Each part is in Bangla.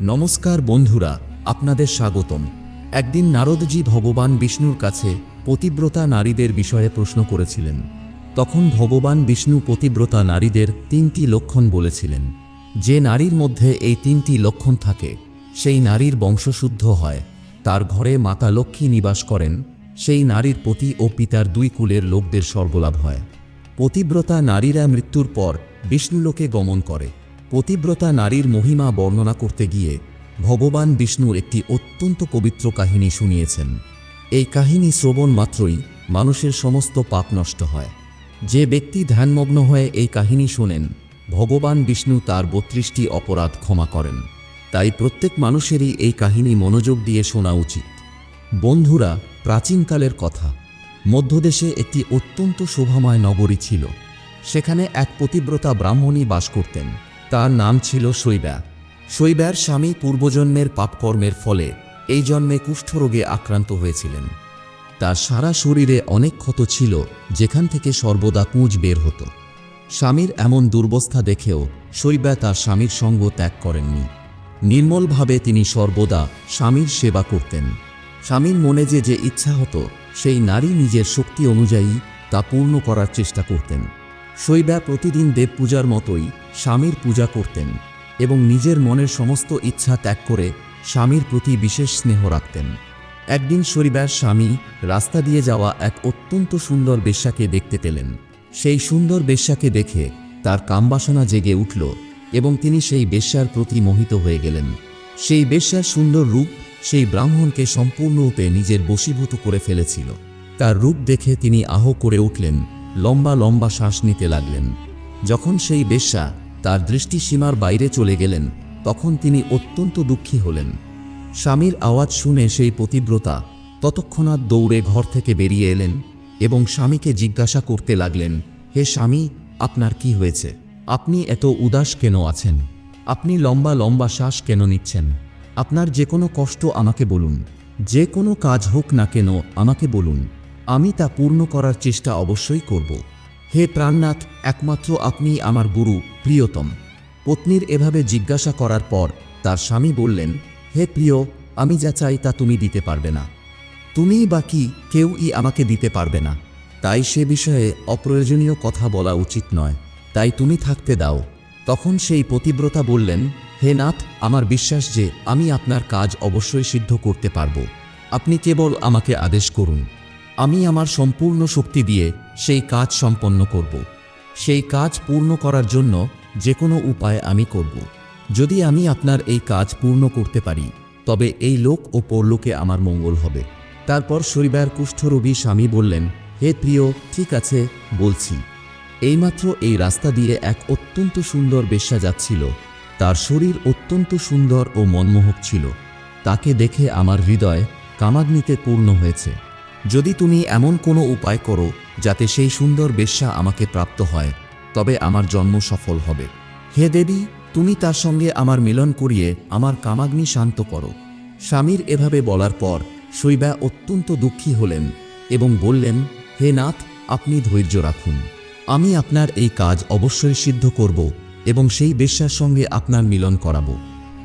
নমস্কার বন্ধুরা, আপনাদের স্বাগতম। একদিন নারদজি ভগবান বিষ্ণুর কাছে পতিব্রতা নারীদের বিষয়ে প্রশ্ন করেছিলেন। তখন ভগবান বিষ্ণু পতিব্রতা নারীদের তিনটি লক্ষণ বলেছিলেন। যে নারীর মধ্যে এই তিনটি লক্ষণ থাকে, সেই নারীর বংশশুদ্ধ হয়, তার ঘরে মাতা লক্ষ্মী নিবাস করেন, সেই নারীর পতি ও পিতার দুই কুলের লোকদের সর্বলাভ হয়। পতিব্রতা নারীরা মৃত্যুর পর বিষ্ণুলোকে গমন করে। পতিব্রতা নারীর মহিমা বর্ণনা করতে গিয়ে ভগবান বিষ্ণুর একটি অত্যন্ত পবিত্র কাহিনী শুনিয়েছেন। এই কাহিনী শ্রবণ মাত্রই মানুষের সমস্ত পাপ নষ্ট হয়। যে ব্যক্তি ধ্যানমগ্ন হয়ে এই কাহিনী শোনেন, ভগবান বিষ্ণু তার বত্রিশটি অপরাধ ক্ষমা করেন। তাই প্রত্যেক মানুষেরই এই কাহিনী মনোযোগ দিয়ে শোনা উচিত। বন্ধুরা, প্রাচীনকালের কথা। মধ্যদেশে একটি অত্যন্ত শোভাময় নগরী ছিল। সেখানে এক পতিব্রতা ব্রাহ্মণী বাস করতেন। তার নাম ছিল শৈবা। শৈবার স্বামী পূর্বজন্মের পাপকর্মের ফলে এই জন্মে কুষ্ঠরোগে আক্রান্ত হয়েছিলেন। তার সারা শরীরে অনেক ক্ষত ছিল, যেখান থেকে সর্বদা কুঁজ বের হতো। স্বামীর এমন দুর্বস্থা দেখেও শৈবা তার স্বামীর সঙ্গ ত্যাগ করেননি। নির্মলভাবে তিনি সর্বদা স্বামীর সেবা করতেন। স্বামীর মনে যে যে ইচ্ছা হতো, সেই নারী নিজের শক্তি অনুযায়ী তা পূর্ণ করার চেষ্টা করতেন। শৈবা প্রতিদিন দেব পূজার মতোই স্বামীর পূজা করতেন এবং নিজের মনের সমস্ত ইচ্ছা ত্যাগ করে স্বামীর প্রতি বিশেষ স্নেহ রাখতেন। একদিন শৈবার স্বামী রাস্তা দিয়ে যাওয়া এক অত্যন্ত সুন্দর বেশ্যাকে দেখতে পেলেন। সেই সুন্দর বেশ্যাকে দেখে তার কামবাসনা জেগে উঠল এবং তিনি সেই বেশ্যার প্রতি মোহিত হয়ে গেলেন। সেই বেশ্যার সুন্দর রূপ সেই ব্রাহ্মণকে সম্পূর্ণরূপে নিজের বশীভূত করে ফেলেছিল। তার রূপ দেখে তিনি আহ করে উঠলেন লম্বা লম্বা শ্বাস নিতে লাগলেন। যখন সেই বেশ্যা তার দৃষ্টিসীমার বাইরে চলে গেলেন, তখন তিনি অত্যন্ত দুঃখী হলেন। স্বামীর আওয়াজ শুনে সেই পতিব্রতা ততক্ষণাৎ দৌড়ে ঘর থেকে বেরিয়ে এলেন এবং স্বামীকে জিজ্ঞাসা করতে লাগলেন, হে স্বামী, আপনার কি হয়েছে? আপনি এত উদাস কেন আছেন? আপনি লম্বা লম্বা শ্বাস কেন নিচ্ছেন? আপনার যে কোনো কষ্ট আমাকে বলুন। যে কোনো কাজ হোক না কেন আমাকে বলুন। আমি তা পূর্ণ করার চেষ্টা অবশ্যই করব। হে প্রাণনাথ, একমাত্র আপনি আমার গুরু, প্রিয়তম। পত্নীর এভাবে জিজ্ঞাসা করার পর তার স্বামী বললেন, হে প্রিয়, আমি যা চাই তা তুমি দিতে পারবে না। তুমিই বা কি কেউই আমাকে দিতে পারবে না। তাই সে বিষয়ে অপ্রয়োজনীয় কথা বলা উচিত নয়। তাই তুমি থাকতে দাও। তখন সেই পতিব্রতা বললেন, হে নাথ, আমার বিশ্বাস যে আমি আপনার কাজ অবশ্যই সিদ্ধ করতে পারব। আপনি কেবল আমাকে আদেশ করুন। আমি আমার সম্পূর্ণ শক্তি দিয়ে সেই কাজ সম্পন্ন করব। সেই কাজ পূর্ণ করার জন্য যে কোনো উপায় আমি করব। যদি আমি আপনার এই কাজ পূর্ণ করতে পারি, তবে এই লোক ও পরলোকে আমার মঙ্গল হবে। তারপর শরীবার কুষ্ঠরোগী স্বামী বললেন, হে প্রিয়, ঠিক আছে, বলছি। এইমাত্র এই রাস্তা দিয়ে এক অত্যন্ত সুন্দর বেশ্যা যাচ্ছিল। তার শরীর অত্যন্ত সুন্দর ও মনমোহক ছিল। তাকে দেখে আমার হৃদয় কামাগ্নিতে পূর্ণ হয়েছে। যদি তুমি এমন কোনো উপায় করো যাতে সেই সুন্দর বেশ্যা আমাকে প্রাপ্ত হয়, তবে আমার জন্ম সফল হবে। হে দেবী, তুমি তার সঙ্গে আমার মিলন করিয়ে আমার কামাগ্নি শান্ত করো। স্বামীর এভাবে বলার পর শৈবা অত্যন্ত দুঃখী হলেন এবং বললেন, হে নাথ, আপনি ধৈর্য রাখুন। আমি আপনার এই কাজ অবশ্যই সিদ্ধ করব এবং সেই বেশ্যার সঙ্গে আপনার মিলন করাবো।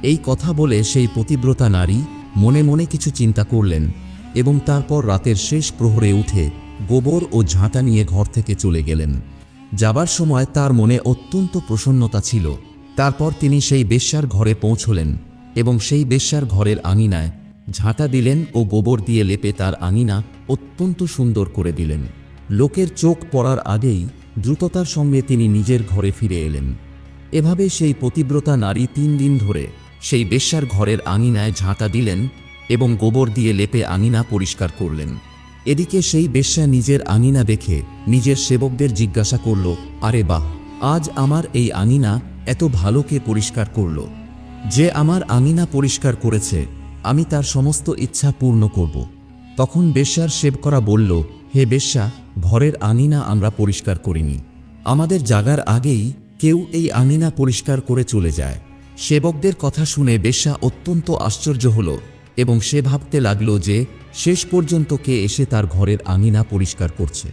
এই কথা বলে সেই পতিব্রতা নারী মনে মনে কিছু চিন্তা করলেন। এবং তারপর রাতের শেষ প্রহরে উঠে গোবর ও ঝাঁটা নিয়ে ঘর থেকে চলে গেলেন। যাবার সময় তার মনে অত্যন্ত প্রসন্নতা ছিল। তারপর তিনি সেই বেশ্যার ঘরে পৌঁছলেন এবং সেই বেশ্যার ঘরের আঙিনায় ঝাঁটা দিলেন ও গোবর দিয়ে লেপে তার আঙিনা অত্যন্ত সুন্দর করে দিলেন। লোকের চোখ পড়ার আগেই দ্রুততার সঙ্গে তিনি নিজের ঘরে ফিরে এলেন। এভাবে সেই পতিব্রতা নারী তিন দিন ধরে সেই বেশ্যার ঘরের আঙিনায় ঝাঁটা দিলেন এবং গোবর দিয়ে লেপে আঙিনা পরিষ্কার করলেন। এদিকে সেই বেশ্যা নিজের আঙিনা দেখে নিজের সেবকদের জিজ্ঞাসা করল, আরে বাহ, আজ আমার এই আঙিনা এত ভালোকে পরিষ্কার করল? যে আমার আঙিনা পরিষ্কার করেছে, আমি তার সমস্ত ইচ্ছা পূর্ণ করব। তখন বেশ্যার সেবকরা বলল, হে বেশ্যা ঘরের আঙিনা আমরা পরিষ্কার করিনি। আমাদের জাগার আগেই কেউ এই আঙিনা পরিষ্কার করে চলে যায়। সেবকদের কথা শুনে বেশ্যা অত্যন্ত আশ্চর্য হল। এবং সে ভাবতে লাগল যে শেষ পর্যন্ত কে এসে তার ঘরের আঙিনা পরিষ্কার করছে।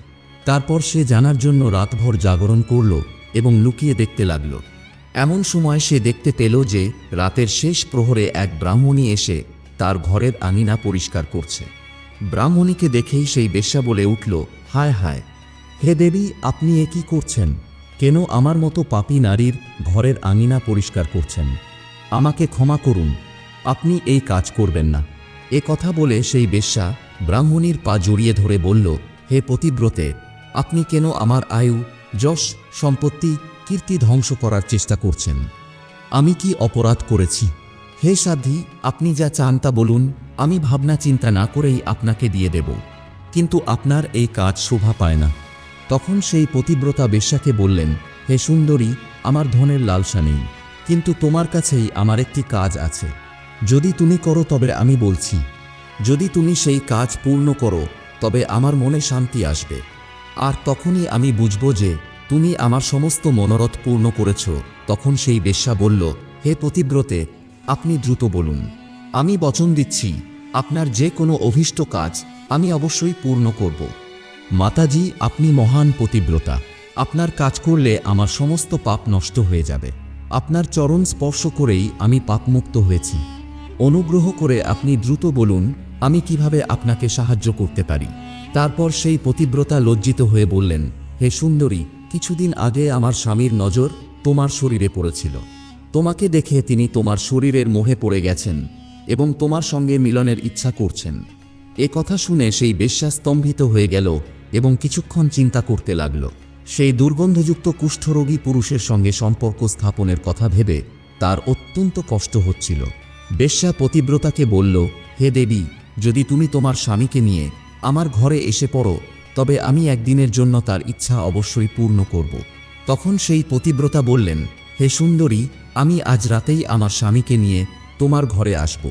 তারপর সে জানার জন্য রাতভর জাগরণ করল এবং লুকিয়ে দেখতে লাগল। এমন সময় সে দেখতে পেল যে রাতের শেষ প্রহরে এক ব্রাহ্মণী এসে তার ঘরের আঙিনা পরিষ্কার করছে। ব্রাহ্মণীকে দেখেই সেই বেশ্যা বলে উঠল, হায় হায়, হে দেবী, আপনি এ কি করছেন? কেন আমার মতো পাপী নারীর ঘরের আঙিনা পরিষ্কার করছেন? আমাকে ক্ষমা করুন আপনি এই কাজ করবেন না। এ কথা বলে সেই বেশ্যা ব্রাহ্মণীর পা জড়িয়ে ধরে বলল, হে পতিব্রতে, আপনি কেন আমার আয়ু, যশ, সম্পত্তি, কীর্তি ধ্বংস করার চেষ্টা করছেন? আমি কি অপরাধ করেছি? হে সাধ্বী, আপনি যা চান তা বলুন, আমি ভাবনা চিন্তা না করেই আপনাকে দিয়ে দেব। কিন্তু আপনার এই কাজ শোভা পায় না। তখন সেই পতিব্রতা বেশ্যাকে বললেন, হে সুন্দরী, আমার ধনের লালসা নেই, কিন্তু তোমার কাছেই আমার একটি কাজ আছে। যদি তুমি করো তবে আমি বলছি, যদি তুমি সেই কাজ পূর্ণ করো, তবে আমার মনে শান্তি আসবে। আর তখনই আমি বুঝব যে তুমি আমার সমস্ত মনোরথ পূর্ণ করেছ। তখন সেই বেশ্যা বলল, হে পতিব্রতে, আপনি দ্রুত বলুন, আমি বচন দিচ্ছি, আপনার যে কোনো অভীষ্ট কাজ আমি অবশ্যই পূর্ণ করব। মাতাজি, আপনি মহান পতিব্রতা, আপনার কাজ করলে আমার সমস্ত পাপ নষ্ট হয়ে যাবে। আপনার চরণ স্পর্শ করেই আমি পাপমুক্ত হয়েছি। অনুগ্রহ করে আপনি দ্রুত বলুন, আমি কীভাবে আপনাকে সাহায্য করতে পারি? তারপর সেই পতিব্রতা লজ্জিত হয়ে বললেন, হে সুন্দরী, কিছুদিন আগে আমার স্বামীর নজর তোমার শরীরে পড়েছিল। তোমাকে দেখে তিনি তোমার শরীরের মোহে পড়ে গেছেন এবং তোমার সঙ্গে মিলনের ইচ্ছা করছেন। এ কথা শুনে সেই বেশ্যা স্তম্ভিত হয়ে গেল এবং কিছুক্ষণ চিন্তা করতে লাগল। সেই দুর্গন্ধযুক্ত কুষ্ঠরোগী পুরুষের সঙ্গে সম্পর্ক স্থাপনের কথা ভেবে তার অত্যন্ত কষ্ট হচ্ছিল। বেশ্যা পতিব্রতাকে বলল, হে দেবী, যদি তুমি তোমার স্বামীকে নিয়ে আমার ঘরে এসে পড়ো, তবে আমি একদিনের জন্য তার ইচ্ছা অবশ্যই পূর্ণ করব। তখন সেই পতিব্রতা বললেন, হে সুন্দরী, আমি আজ রাতেই আমার স্বামীকে নিয়ে তোমার ঘরে আসব।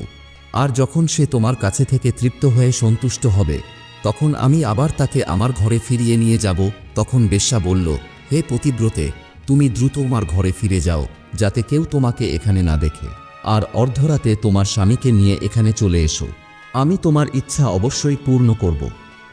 আর যখন সে তোমার কাছে থেকে তৃপ্ত হয়ে সন্তুষ্ট হবে, তখন আমি আবার তাকে আমার ঘরে ফিরিয়ে নিয়ে যাব। তখন বেশ্যা বলল, হে পতিব্রতে, তুমি দ্রুত আমার ঘরে ফিরে যাও, যাতে কেউ তোমাকে এখানে না দেখে। আর অর্ধরাতে তোমার স্বামীকে নিয়ে এখানে চলে এসো। আমি তোমার ইচ্ছা অবশ্যই পূর্ণ করব।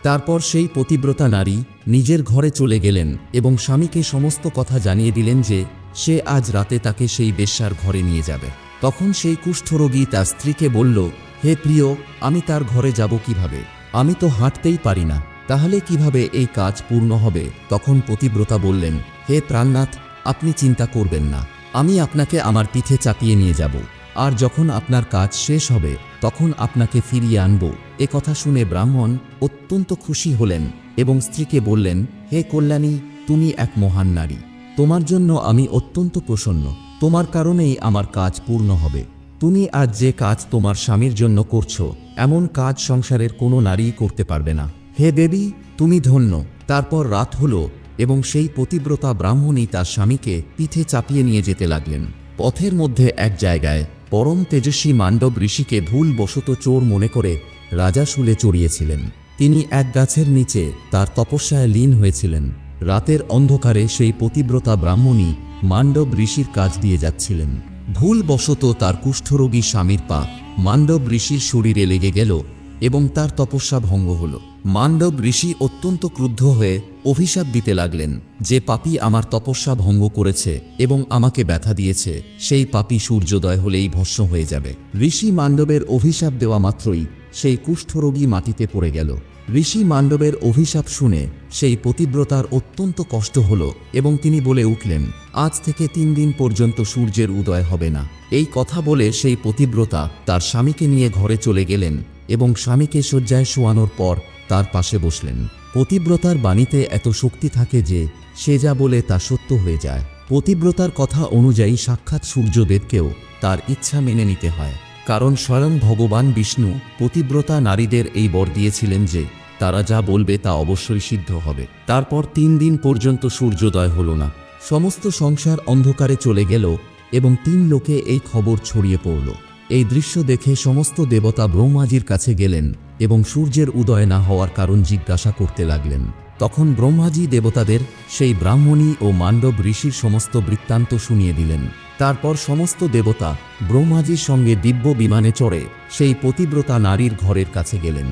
তারপর সেই পতিব্রতা নারী নিজের ঘরে চলে গেলেন এবং স্বামীকে সমস্ত কথা জানিয়ে দিলেন যে সে আজ রাতে তাকে সেই বেশ্যার ঘরে নিয়ে যাবে। তখন সেই কুষ্ঠরোগী তার স্ত্রীকে বলল, হে প্রিয়, আমি তার ঘরে যাব কীভাবে? আমি তো হাঁটতেই পারি না। তাহলে কীভাবে এই কাজ পূর্ণ হবে? তখন পতিব্রতা বললেন, হে প্রাণনাথ, আপনি চিন্তা করবেন না। আমি আপনাকে আমার পিঠে চাপিয়ে নিয়ে যাব। আর যখন আপনার কাজ শেষ হবে, তখন আপনাকে ফিরিয়ে আনব। এ কথা শুনে ব্রাহ্মণ অত্যন্ত খুশি হলেন এবং স্ত্রীকে বললেন, হে কল্যাণী, তুমি এক মহান নারী। তোমার জন্য আমি অত্যন্ত প্রসন্ন। তোমার কারণেই আমার কাজ পূর্ণ হবে। তুমি আজ যে কাজ তোমার স্বামীর জন্য করছ, এমন কাজ সংসারের কোনো নারী করতে পারবে না। হে দেবী, তুমি ধন্য। তারপর রাত হলো এবং সেই পতিব্রতা ব্রাহ্মণী তার স্বামীকে পিঠে চাপিয়ে নিয়ে যেতে লাগলেন। পথের মধ্যে এক জায়গায় পরম তেজস্বী মান্ডব ঋষিকে ভুলবশত চোর মনে করে রাজা শুলে চড়িয়েছিলেন। তিনি এক গাছের নিচে তার তপস্যায় লীন হয়েছিলেন। রাতের অন্ধকারে সেই পতিব্রতা ব্রাহ্মণী মান্ডব ঋষির কাজ দিয়ে যাচ্ছিলেন। ভুলবশত তার কুষ্ঠরোগী স্বামীর পা মান্ডব ঋষির শরীরে লেগে গেল এবং তার তপস্যা ভঙ্গ হল। মান্ডব ঋষি অত্যন্ত ক্রুদ্ধ হয়ে অভিশাপ দিতে লাগলেন যে, পাপী আমার তপস্যা ভঙ্গ করেছে এবং আমাকে ব্যথা দিয়েছে, সেই পাপী সূর্যোদয় হলেই ভস্ম হয়ে যাবে ঋষি মান্ডবের অভিশাপ দেওয়া মাত্রই সেই কুষ্ঠরোগী মাটিতে পড়ে গেল। ঋষি মান্ডবের অভিশাপ শুনে সেই পতিব্রতার অত্যন্ত কষ্ট হল এবং তিনি বলে উঠলেন, আজ থেকে তিন দিন পর্যন্ত সূর্যের উদয় হবে না এই কথা বলে সেই পতিব্রতা তার স্বামীকে নিয়ে ঘরে চলে গেলেন এবং স্বামীকে শয্যায় শোয়ানোর পর তার পাশে বসলেন। পতিব্রতার বাণীতে এত শক্তি থাকে যে সে যা বলে তা সত্য হয়ে যায়। পতিব্রতার কথা অনুযায়ী সাক্ষাৎ সূর্যদেবকেও তার ইচ্ছা মেনে নিতে হয়। কারণ স্বয়ং ভগবান বিষ্ণু পতিব্রতা নারীদের এই বর দিয়েছিলেন যে তারা যা বলবে তা অবশ্যই সিদ্ধ হবে। তারপর তিন দিন পর্যন্ত সূর্যোদয় হল না। সমস্ত সংসার অন্ধকারে চলে গেল এবং তিন লোকে এই খবর ছড়িয়ে পড়ল। এই দৃশ্য দেখে সমস্ত দেবতা ব্রহ্মাজির কাছে গেলেন এবং সূর্যের উদয় না হওয়ার কারণ জিজ্ঞাসা করতে লাগলেন। তখন ব্রহ্মাজি দেবতাদের সেই ব্রাহ্মণী ও মান্ডব ঋষির সমস্ত বৃত্তান্ত শুনিয়ে দিলেন। তারপর সমস্ত দেবতা ব্রহ্মাজির সঙ্গে দিব্য বিমানে চড়ে সেই পতিব্রতা নারীর ঘরের কাছে গেলেন।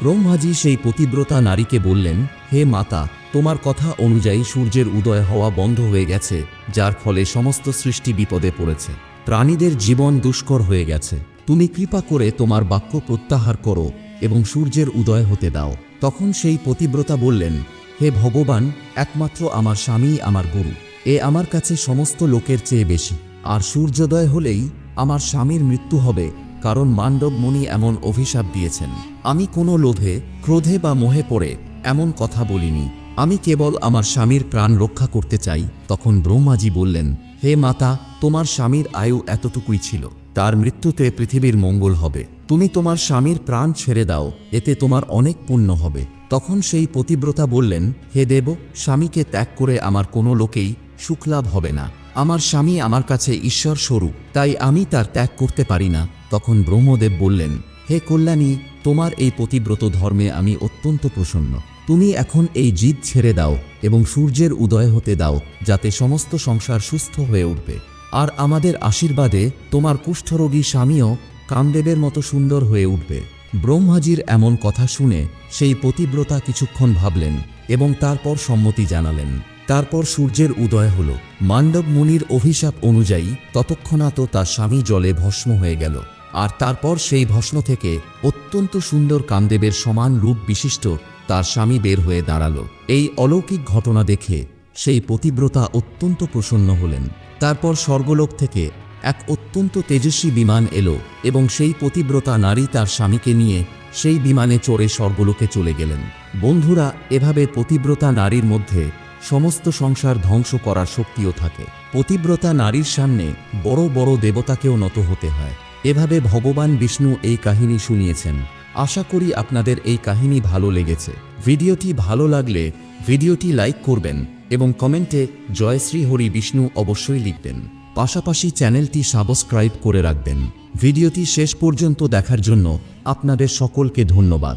ব্রহ্মাজি সেই পতিব্রতা নারীকে বললেন, হে মাতা, তোমার কথা অনুযায়ী সূর্যের উদয় হওয়া বন্ধ হয়ে গেছে, যার ফলে সমস্ত সৃষ্টি বিপদে পড়েছে। প্রাণীদের জীবন দুষ্কর হয়ে গেছে। তুমি কৃপা করে তোমার বাক্য প্রত্যাহার করো এবং সূর্যের উদয় হতে দাও। তখন সেই পতিব্রতা বললেন, হে ভগবান, একমাত্র আমার স্বামী আমার গুরু। এ আমার কাছে সমস্ত লোকের চেয়ে বেশি। আর সূর্যোদয় হলেই আমার স্বামীর মৃত্যু হবে, কারণ মান্ডব মুনি এমন অভিশাপ দিয়েছেন। আমি কোনো লোভে, ক্রোধে বা মোহে পড়ে এমন কথা বলিনি। আমি কেবল আমার স্বামীর প্রাণ রক্ষা করতে চাই। তখন ব্রহ্মাজি বললেন হে মাতা, তোমার স্বামীর আয়ু এতটুকুই ছিল। তার মৃত্যুতে পৃথিবীর মঙ্গল হবে। তুমি তোমার স্বামীর প্রাণ ছেড়ে দাও, এতে তোমার অনেক পুণ্য হবে। তখন সেই পতিব্রতা বললেন, হে দেব, স্বামীকে ত্যাগ করে আমার কোনো লোকেই সুখলাভ হবে না। আমার স্বামী আমার কাছে ঈশ্বর স্বরূপ, তাই আমি তার ত্যাগ করতে পারি না। তখন ব্রহ্মদেব বললেন, হে কল্যাণী, তোমার এই পতিব্রত ধর্মে আমি অত্যন্ত প্রসন্ন। তুমি এখন এই জিদ ছেড়ে দাও এবং সূর্যের উদয় হতে দাও, যাতে সমস্ত সংসার সুস্থ হয়ে উঠবে। আর আমাদের আশীর্বাদে তোমার কুষ্ঠরোগী স্বামীও কামদেবের মতো সুন্দর হয়ে উঠবে। ব্রহ্মাজির এমন কথা শুনে সেই পতিব্রতা কিছুক্ষণ ভাবলেন এবং তারপর সম্মতি জানালেন। তারপর সূর্যের উদয় হল। মান্ডব মুনির অভিশাপ অনুযায়ী ততক্ষণাৎ তার স্বামী জলে ভস্ম হয়ে গেল। আর তারপর সেই ভস্ম থেকে অত্যন্ত সুন্দর কামদেবের সমান রূপ বিশিষ্ট তার স্বামী বের হয়ে দাঁড়াল। এই অলৌকিক ঘটনা দেখে সেই পতিব্রতা অত্যন্ত প্রসন্ন হলেন। তারপর স্বর্গলোক থেকে এক অত্যন্ত তেজস্বী বিমান এলো এবং সেই পতিব্রতা নারী তার স্বামীকে নিয়ে সেই বিমানে চড়ে স্বর্গলোকে চলে গেলেন। বন্ধুরা, এভাবে পতিব্রতা নারীর মধ্যে সমস্ত সংসার ধ্বংস করার শক্তিও থাকে। পতিব্রতা নারীর সামনে বড় বড় দেবতাকেও নত হতে হয়। এভাবে ভগবান বিষ্ণু এই কাহিনী শুনিয়েছেন। আশা করি আপনাদের এই কাহিনী ভালো লেগেছে। ভিডিওটি ভালো লাগলে ভিডিওটি লাইক করবেন এবং কমেন্টে জয় শ্রী হরি বিষ্ণু অবশ্যই লিখবেন। পাশাপাশি চ্যানেলটি সাবস্ক্রাইব করে রাখবেন। ভিডিওটি শেষ পর্যন্ত দেখার জন্য আপনাদের সকলকে ধন্যবাদ।